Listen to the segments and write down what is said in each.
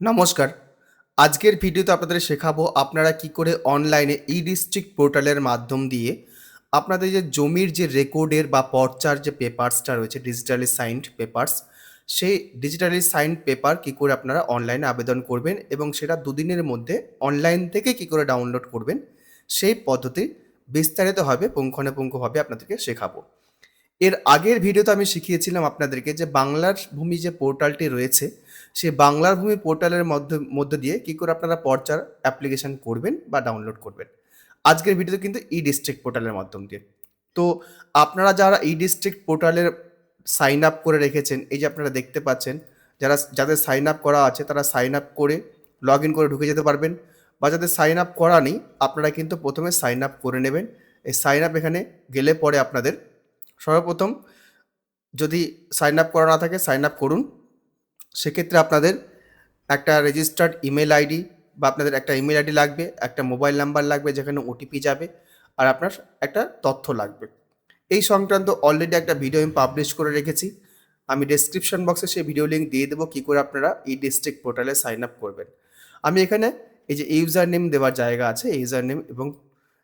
নমস্কার। আজকের ভিডিওতে আপনাদের শেখাবো আপনারা কি করে অনলাইনে ই ডিস্ট্রিক্ট পোর্টালের মাধ্যম দিয়ে আপনাদের যে জমির যে রেকর্ডের বা পর্চার যে পেপারসটা রয়েছে ডিজিটালি সাইন্ড পেপারস, সেই ডিজিটালি সাইন্ড পেপার কি করে আপনারা অনলাইনে আবেদন করবেন এবং সেটা দুদিনের মধ্যে অনলাইন থেকে কি করে ডাউনলোড করবেন, সেই পদ্ধতি বিস্তারিতভাবে পুঙ্খানুপুঙ্খভাবে আপনাদেরকে শেখাবো। এর আগের ভিডিওতে আমি শিখিয়েছিলাম আপনাদেরকে যে বাংলার ভূমি যে পোর্টালটি রয়েছে সেই বাংলার ভূমি পোর্টালের মধ্যে, মধ্য দিয়ে কি করে আপনারা পর্চার অ্যাপ্লিকেশন করবেন বা ডাউনলোড করবেন। আজকের ভিডিওতে কিন্তু ই ডিস্ট্রিক্ট পোর্টালের মাধ্যম দিয়ে। তো আপনারা যারা ই ডিস্ট্রিক্ট পোর্টালের সাইন আপ করে রেখেছেন, এই যে আপনারা দেখতে পাচ্ছেন, যারা, যাদের সাইন আপ করা আছে, তারা সাইন আপ করে লগ ইন করে ঢুকে যেতে পারবেন বা যাদের সাইন আপ করা নেই, আপনারা কিন্তু প্রথমে সাইন আপ করে নেবেন। এই সাইন আপ এখানে গেলে পরে আপনাদের সর্বপ্রথম যদি সাইন আপ করা না থাকে, সাইন আপ করুন। সেক্ষেত্রে আপনাদের একটা রেজিস্টার্ড ইমেল আইডি বা আপনাদের একটা ইমেল আইডি লাগবে, একটা মোবাইল নাম্বার লাগবে যেখানে ওটিপি যাবে আর আপনার একটা তথ্য লাগবে। এই সংক্রান্ত অলরেডি একটা ভিডিও আমি পাবলিশ করে রেখেছি। আমি ডেসক্রিপশন বক্সে সেই ভিডিও লিঙ্ক দিয়ে দেবো কী করে আপনারা এই ডিস্ট্রিক্ট পোর্টালে সাইন আপ করবেন। আমি এখানে এই যে ইউজার নেম দেওয়ার জায়গা আছে ইউজার নেম এবং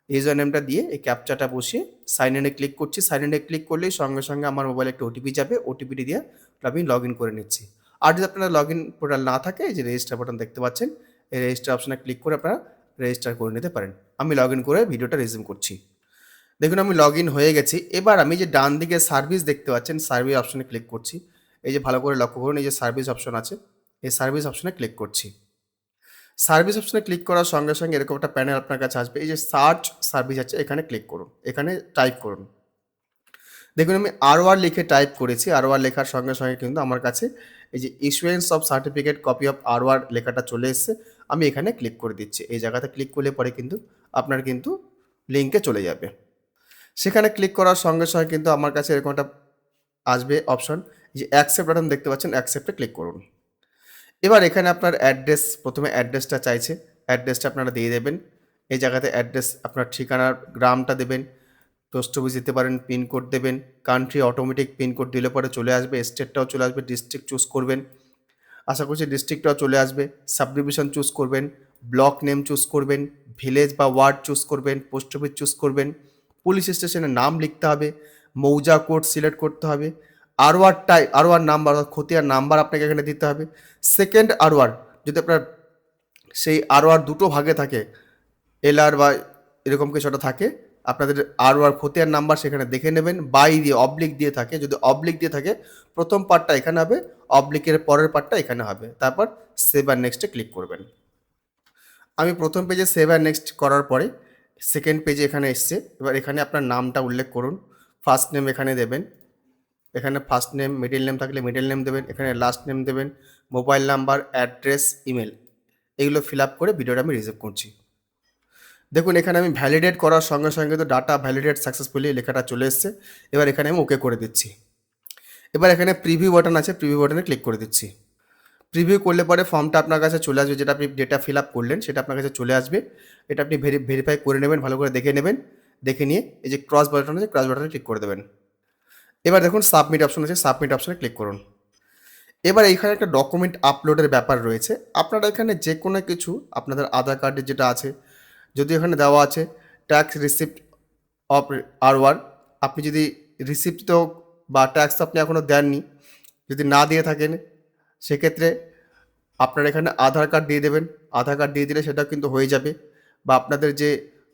ইউজার নেমটা দিয়ে এই ক্যাপচাটা বসিয়ে সাইন ইনে ক্লিক করছি। সাইন ইনে ক্লিক করলেই সঙ্গে সঙ্গে আমার মোবাইলে একটা ওটিপি যাবে ওটিপিটি দিয়ে আমি লগ ইন করে নিচ্ছি। আর যদি আপনার লগ ইন পোর্টাল না থাকে, এই যে রেজিস্টার বাটন দেখতে পাচ্ছেন, এই রেজিস্টার অপশানে ক্লিক করে আপনারা রেজিস্টার করে নিতে পারেন। আমি লগ ইন করে ভিডিওটা রেজিউম করছি। দেখুন, আমি লগ ইন হয়ে গেছি। এবার আমি যে ডান দিকে সার্ভিস দেখতে পাচ্ছেন সার্ভিস অপশানে ক্লিক করছি। এই যে ভালো করে লক্ষ্য করুন, এই যে সার্ভিস অপশন আছে, এই সার্ভিস অপশানে ক্লিক করছি। সার্ভিস অপশানে ক্লিক করার সঙ্গে সঙ্গে এরকম একটা প্যানেল আপনার কাছে আসবে। এই যে সার্চ সার্ভিস আছে, এখানে ক্লিক করুন, এখানে টাইপ করুন। দেখুন, আমি আরওয়ার লিখে টাইপ করেছি আরওয়ার লেখার সঙ্গে সঙ্গে কিন্তু আমার কাছে এই যে issuance of certificate copy of R O R লেখাটা চলে এসেছে, আমি এখানে ক্লিক করে দিচ্ছি। এই জায়গাতে ক্লিক করলে পরে কিন্তু আপনার কিন্তু লিঙ্কে চলে যাবে। সেখানে ক্লিক করার সঙ্গে সঙ্গে কিন্তু আমার কাছে এরকম একটা আসবে অপশন যে অ্যাকসেপ্ট বাটন দেখতে পাচ্ছেন অ্যাকসেপ্টে ক্লিক করুন। এবার এখানে আপনার অ্যাড্রেস প্রথমে অ্যাড্রেসটা চাইছে অ্যাড্রেসটা আপনারা দিয়ে দেবেন। এই জায়গাতে অ্যাড্রেস আপনার ঠিকানার, গ্রামটা দেবেন। অফিস দিতে পারেন পিনকোড দেবেন কান্ট্রি অটোমেটিক পিনকোড দিলে পরে চলে আসবে স্টেটটাও চলে আসবে ডিস্ট্রিক্ট চুজ করবেন। আশা করছি ডিস্ট্রিক্টটাও চলে আসবে সাবডিভিশন চুজ করবেন ব্লক নেম চুজ করবেন ভিলেজ বা ওয়ার্ড চুজ করবেন পোস্ট অফিস চুজ করবেন। পুলিশ স্টেশনের নাম লিখতে হবে, মৌজা কোড সিলেক্ট করতে হবে আরওয়ার টাইপ আরওয়ার নাম্বার অর্থাৎ খতিয়ার নাম্বার আপনাকে এখানে দিতে হবে। সেকেন্ড আরওয়ার যদি আপনার সেই আরওয়ার দুটো ভাগে থাকে এলআর বা এরকম কিছু একটা থাকে আপনাদের আর আর খতিয়ার নাম্বার সেখানে দেখে নেবেন। বাই দিয়ে অবলিক দিয়ে থাকে, যদি অবলিক দিয়ে থাকে, প্রথম পার্টটা এখানে হবে অবলিকের পরের পার্টটা এখানে হবে। তারপর সেভ আর নেক্সটে ক্লিক করবেন। আমি প্রথম পেজে সেভ আর নেক্সট করার পরে সেকেন্ড পেজে এখানে এসছে। এবার এখানে আপনার নামটা উল্লেখ করুন। ফার্স্ট নেম এখানে দেবেন। এখানে ফার্স্ট নেম মিডিল নেম থাকলে মিডিল নেম দেবেন। এখানে লাস্ট নেম দেবেন। মোবাইল নাম্বার অ্যাড্রেস ইমেল এগুলো ফিল আপ করে ভিডিওটা আমি রিসিভ করছি। দেখুন, এখানে আমি ভ্যালিডেট করার সঙ্গে সঙ্গে তো ডাটা ভ্যালিডেট সাকসেসফুলি লেখাটা চলে এসছে। এবার এখানে আমি ওকে করে দিচ্ছি। এবার এখানে প্রিভিউ বাটন আছে প্রিভিউ বাটনে ক্লিক করে দিচ্ছি। প্রিভিউ করলে পরে ফর্মটা আপনার কাছে চলে আসবে, যেটা আপনি ডেটা ফিল আপ করলেন, সেটা আপনার কাছে চলে আসবে। এটা আপনি ভেরি ভেরিফাই করে নেবেন, ভালো করে দেখে নেবেন। দেখে নিয়ে এই যে ক্রস বাটন আছে ক্রস বাটনে ক্লিক করে দেবেন। এবার দেখুন সাবমিট অপশন আছে সাবমিট অপশনে ক্লিক করুন। এবার এইখানে একটা ডকুমেন্ট আপলোডের ব্যাপার রয়েছে। আপনারা এখানে যে কোনো কিছু, আপনাদের আধার কার্ডের যেটা আছে যদি এখানে দেওয়া আছে tax receipt of R O R আপনি যদি রিসিপ্ট তো বা ট্যাক্স আপনি এখনও দেননি, যদি না দিয়ে থাকেন, সেক্ষেত্রে আপনার এখানে আধার কার্ড দিয়ে দেবেন। আধার কার্ড দিয়ে দিলে সেটা কিন্তু হয়ে যাবে বা আপনাদের যে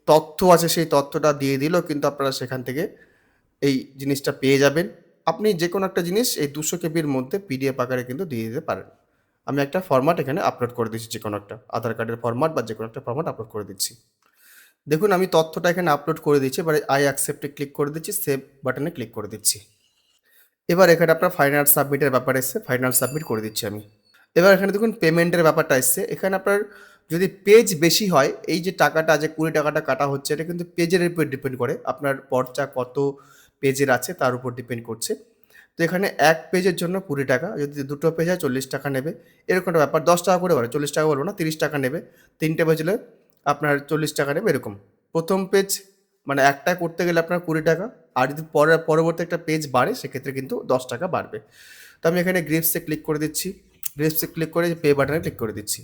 তথ্য আছে সেই তথ্যটা দিয়ে দিলেও কিন্তু আপনারা সেখান থেকে এই জিনিসটা পেয়ে যাবেন। আপনি যে কোনো একটা জিনিস এই দুশো কেবির মধ্যে পিডিএফ আকারে কিন্তু দিয়ে দিতে পারেন। আমি একটা ফরম্যাট এখানে আপলোড করে দিচ্ছি যে কোনো একটা আধার কার্ডের ফরম্যাট বা যে কোনো একটা ফরম্যাট আপলোড করে দিচ্ছি। দেখুন, আমি তথ্যটা এখানে আপলোড করে দিচ্ছি, এবার আই অ্যাকসেপ্টে ক্লিক করে দিচ্ছি সেভ বাটনে ক্লিক করে দিচ্ছি। এবার এখানে আপনার ফাইনাল সাবমিটের ব্যাপার এসছে ফাইনাল সাবমিট করে দিচ্ছি আমি। এবার এখানে দেখুন পেমেন্টের ব্যাপারটা এসছে, এখানে আপনার যদি পেজ বেশি হয়, এই যে টাকাটা, যে কুড়ি টাকাটা কাটা হচ্ছে, এটা কিন্তু পেজের উপর ডিপেন্ড করে, আপনার পর্চা কত পেজের আছে, তার উপর ডিপেন্ড করছে। তো এখানে এক পেজের জন্য কুড়ি টাকা, যদি দুটো পেজ হয়, চল্লিশ টাকা নেবে এরকম একটা ব্যাপার, দশ টাকা করে বলে, চল্লিশ টাকা বলব না, তিরিশ টাকা নেবে, তিনটে পেজ হলে আপনার চল্লিশ টাকা নেবে, এরকম। প্রথম পেজ মানে একটা করতে গেলে আপনার কুড়ি টাকা, আর যদি পরে, পরবর্তী একটা পেজ বাড়ে, সেক্ষেত্রে কিন্তু দশ টাকা বাড়বে। তো আমি এখানে গ্রিপসে ক্লিক করে দিচ্ছি। রিসিপ্টে ক্লিক করে পে বাটনে ক্লিক করে দিচ্ছি।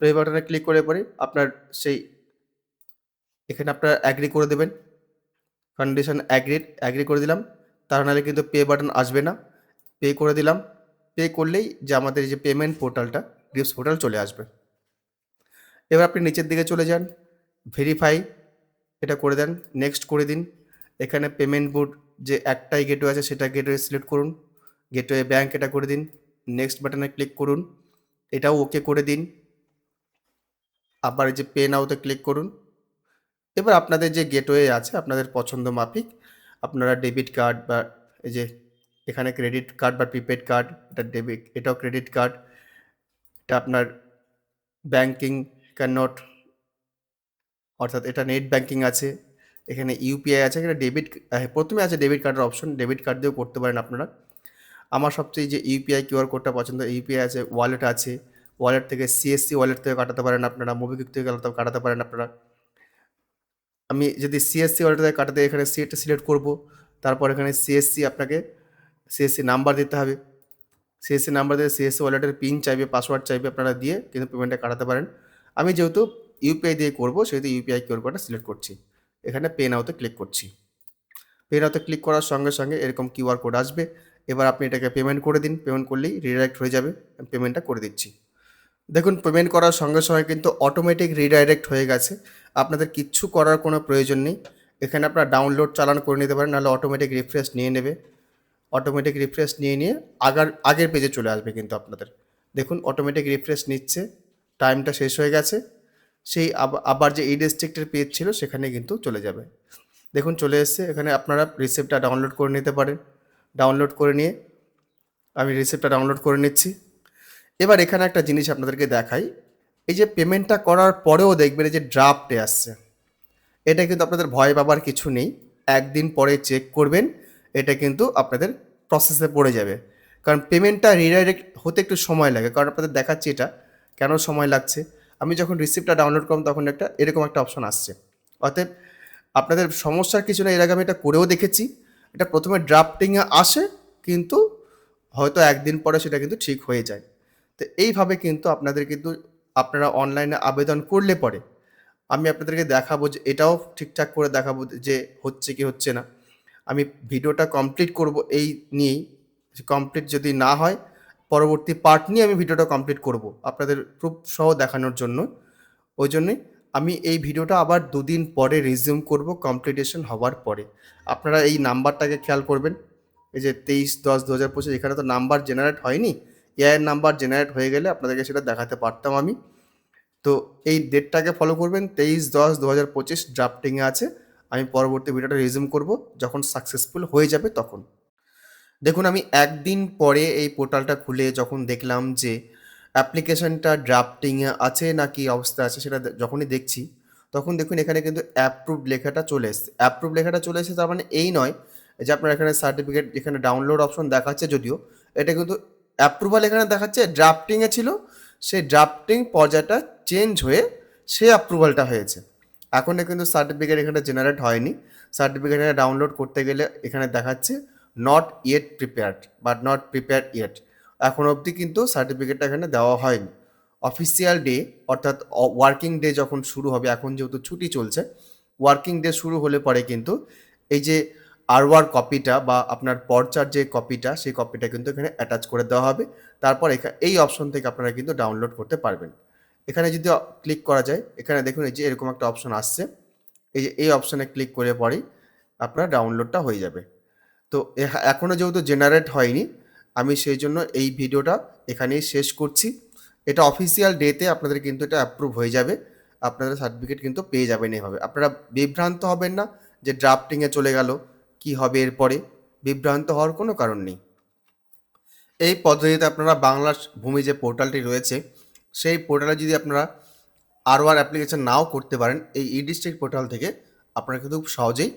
পে বাটনে ক্লিক করে পরে আপনার সেই, এখানে আপনারা অ্যাগ্রি করে দেবেন। কন্ডিশন অ্যাগ্রি অ্যাগ্রি করে দিলাম। তার নাহলে কিন্তু পে বাটন আসবে না। পে করে দিলাম। পে করলেই যে আমাদের যে পেমেন্ট পোর্টালটা গ্রিপস পোর্টাল চলে আসবে। এবার আপনি নিচের দিকে চলে যান ভেরিফাই এটা করে দেন নেক্সট করে দিন। এখানে পেমেন্ট বোর্ড যে একটাই গেটওয়ে আছে, সেটা গেটওয়ে সিলেক্ট করুন। গেটওয়ে ব্যাঙ্ক এটা করে দিন নেক্সট বাটনে ক্লিক করুন, এটাও ওকে করে দিন। আবার যে পে নাওতে ক্লিক করুন। এবার আপনাদের যে গেটওয়ে আছে, আপনাদের পছন্দ মাফিক, আপনারা ডেবিট কার্ড বা এই যে এখানে ক্রেডিট কার্ড বা প্রিপেড কার্ড এটা ডেবিট এটাও ক্রেডিট কার্ড এটা আপনার ব্যাংকিং ক্যানট অর্থাৎ এটা নেট ব্যাংকিং আছে, এখানে ইউপিআই আছে, এখানে ডেবিট প্রথমে আছে ডেবিট কার্ডের অপশন ডেবিট কার্ড দিয়েও করতে পারেন আপনারা। আমার সবচেয়ে যে ইউপিআই কিউআর কোডটা পছন্দ ইউপিআই আছে ওয়ালেট আছে ওয়ালেট থেকে সিএসসি ওয়ালেট থেকে কাটাতে পারেন আপনারা মোবিকুইক থেকে কাটাতে পারেন আপনারা। আমি যদি সিএসসি ওয়ালেট থেকে কাটাতে এখানে সিএটা সিলেক্ট করব, তারপর এখানে সিএসসি আপনাকে সিএসসি নাম্বার দিতে হবে। সিএসসি নাম্বার দিয়ে সিএসসি ওয়ালেটের পিন চাইবে পাসওয়ার্ড চাইবে আপনারা দিয়ে কিন্তু পেমেন্টটা কাটাতে পারেন। আমি যেহেতু ইউপিআই দিয়ে করব, সেহেতু ইউপিআই কিউআর কোডটা সিলেক্ট করছি। এখানে পে নাওতে ক্লিক করছি। পে নাওতে ক্লিক করার সঙ্গে সঙ্গে এরকম কিউআর কোড আসবে। এবার আপনি এটাকে পেমেন্ট করে দিন। পেমেন্ট করলেই রিডাইরেক্ট হয়ে যাবে। পেমেন্টটা করে দিচ্ছি। দেখুন পেমেন্ট করার সঙ্গে সঙ্গে কিন্তু অটোমেটিক রিডাইরেক্ট হয়ে গেছে। আপনাদের কিচ্ছু করার কোনো প্রয়োজন নেই। এখানে আপনারা ডাউনলোড চালান করে নিতে পারেন, নাহলে অটোমেটিক রিফ্রেশ নিয়ে নেবে। অটোমেটিক রিফ্রেশ নিয়ে নিয়ে আগার, আগের পেজে চলে আসবে কিন্তু আপনাদের। দেখুন অটোমেটিক রিফ্রেশ নিচ্ছে। টাইমটা শেষ হয়ে গেছে। সেই আব- আবার যে এই ডিস্ট্রিক্টের পেজ ছিল সেখানে কিন্তু চলে যাবে। দেখুন চলে এসছে, এখানে আপনারা রিসিপ্টটা ডাউনলোড করে নিতে পারেন। ডাউনলোড করে নিয়ে আমি রিসিপ্টটা ডাউনলোড করে নিচ্ছি। এবার এখানে একটা জিনিস আপনাদেরকে দেখাই। এই যে পেমেন্টটা করার পরেও দেখবেন এই যে ড্রাফটে আসছে। এটা কিন্তু আপনাদের ভয় পাবার কিছু নেই। একদিন পরে চেক করবেন, এটা কিন্তু আপনাদের প্রসেসে পড়ে যাবে। কারণ পেমেন্টটা রিডাইরেক্ট হতে একটু সময় লাগে। কারণ আপনাদের দেখাচ্ছি এটা। কেন সময় লাগছে? আমি যখন রিসিপ্টটা ডাউনলোড করলাম, তখন একটা এরকম একটা অপশন আসছে। অতএব আপনাদের সমস্যার কিছু না এর আগে আমি এটা করেও দেখেছি। এটা প্রথমে ড্রাফটিংয়ে আসে, কিন্তু হয়তো একদিন পরে সেটা কিন্তু ঠিক হয়ে যায়। তো এইভাবে কিন্তু আপনাদের কিন্তু আপনারা অনলাইনে আবেদন করলে পরে আমি আপনাদেরকে দেখাবো যে এটাও ঠিকঠাক করে দেখাবো যে হচ্ছে কি হচ্ছে না। আমি ভিডিওটা কমপ্লিট করব এই নিয়েই। কমপ্লিট যদি না হয় পরবর্তী পার্ট নিয়ে আমি ভিডিওটা কমপ্লিট করব আপনাদের প্রুফ সহ দেখানোর জন্য। ওই জন্যে আমি এই ভিডিওটা আবার দুদিন পরে রিজিউম করব কমপ্লিটেশন হওয়ার পরে। আপনারা এই নাম্বারটাকে খেয়াল করবেন। এই যে তেইশ দশ দু হাজার পঁচিশ, এখানে তো নাম্বার জেনারেট হয়নি। এআইয়ের নাম্বার জেনারেট হয়ে গেলে আপনাদেরকে সেটা দেখাতে পারতাম আমি। তো এই ডেটটাকে ফলো করবেন। তেইশ দশ দু হাজার পঁচিশ ড্রাফটিংয়ে আছে। আমি পরবর্তী ভিডিওটা রিজিউম করব। যখন সাকসেসফুল হয়ে যাবে তখন। দেখুন, আমি একদিন পরে এই পোর্টালটা খুলে যখন দেখলাম যে অ্যাপ্লিকেশনটা ড্রাফটিংয়ে আছে না কি অবস্থা আছে সেটা যখনই দেখছি, তখন দেখুন এখানে কিন্তু অ্যাপ্রুভ লেখাটা চলে এসছে। অ্যাপ্রুভ লেখাটা চলে এসেছে তার মানে এই নয় যে আপনার এখানে সার্টিফিকেট এখানে ডাউনলোড অপশন দেখাচ্ছে যদিও, এটা কিন্তু অ্যাপ্রুভাল এখানে দেখাচ্ছে ড্রাফটিংয়ে ছিল, সেই ড্রাফটিং পর্যায়টা চেঞ্জ হয়ে সে অ্যাপ্রুভালটা হয়েছে। এখন কিন্তু সার্টিফিকেট এখানে জেনারেট হয়নি। সার্টিফিকেট এখানে ডাউনলোড করতে গেলে এখানে দেখাচ্ছে নট ইয়েট প্রিপেয়ার্ড বা নট প্রিপেয়ার্ড ইয়েট এখন অবধি কিন্তু সার্টিফিকেটটা এখানে দেওয়া হয়নি। অফিসিয়াল ডে অর্থাৎ ওয়ার্কিং ডে যখন শুরু হবে, এখন যেহেতু ছুটি চলছে ওয়ার্কিং ডে শুরু হলে পরে কিন্তু এই যে আরওয়ার কপিটা বা আপনার পর্চার যে কপিটা সেই কপিটা কিন্তু এখানে অ্যাটাচ করে দেওয়া হবে। তারপর এই অপশন থেকে আপনারা কিন্তু ডাউনলোড করতে পারবেন। এখানে যদি ক্লিক করা যায়, এখানে দেখুন এই যে এরকম একটা অপশন আসছে। এই যে, এই অপশনে ক্লিক করে পরেই আপনার ডাউনলোডটা হয়ে যাবে। তো এখা- এখনও যেহেতু জেনারেট হয়নি, আমি সেই জন্য এই ভিডিওটা এখানেই শেষ করছি। এটা অফিসিয়াল ডেতে আপনাদের কিন্তু এটা অ্যাপ্রুভ হয়ে যাবে। আপনাদের সার্টিফিকেট কিন্তু পেয়ে যাবেন এভাবে। আপনারা বিভ্রান্ত হবেন না যে ড্রাফটিংয়ে চলে গেল, কি হবে এরপরে। বিভ্রান্ত হওয়ার কোনো কারণ নেই। এই পদ্ধতিতে আপনারা বাংলার ভূমি যে পোর্টালটি রয়েছে, সেই পোর্টালে যদি আপনারা আরও আর অ্যাপ্লিকেশন নাও করতে পারেন, এই ই ডিস্ট্রিক্ট পোর্টাল থেকে আপনারা কিন্তু খুব সহজেই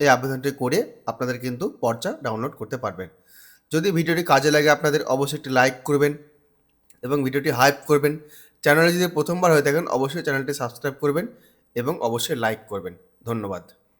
এই আবেদনটি করে আপনাদের কিন্তু পর্চা ডাউনলোড করতে পারবেন। যদি ভিডিওটি কাজে লাগে, আপনাদের অবশ্যই একটি লাইক করবেন এবং ভিডিওটি হাইপ করবেন। চ্যানেলে যদি প্রথমবার হয়ে থাকেন, অবশ্যই চ্যানেলটি সাবস্ক্রাইব করবেন এবং অবশ্যই লাইক করবেন। ধন্যবাদ।